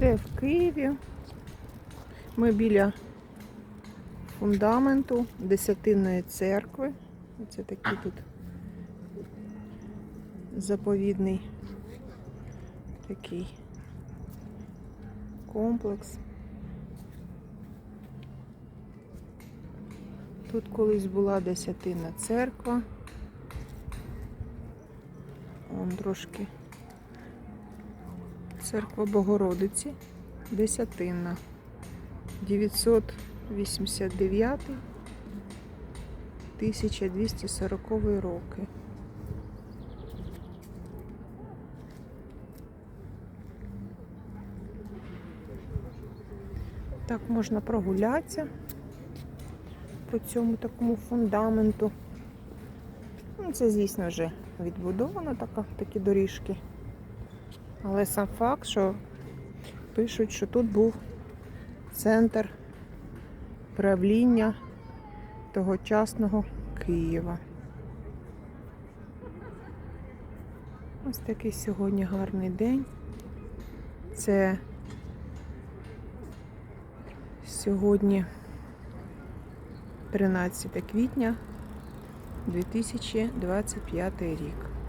Це в Києві. Ми біля фундаменту Десятинної церкви. Це такий тут заповідний такий комплекс. Тут колись була десятинна церква. Он трошки церква Богородиці, десятинна. 989 1240 роки. Так можна прогулятися по цьому такому фундаменту. Ну, це, звісно, вже відбудовано така, такі доріжки. Але сам факт, що пишуть, що тут був центр правління тогочасного Києва. Ось такий сьогодні гарний день. Це сьогодні 13 квітня 2025 рік.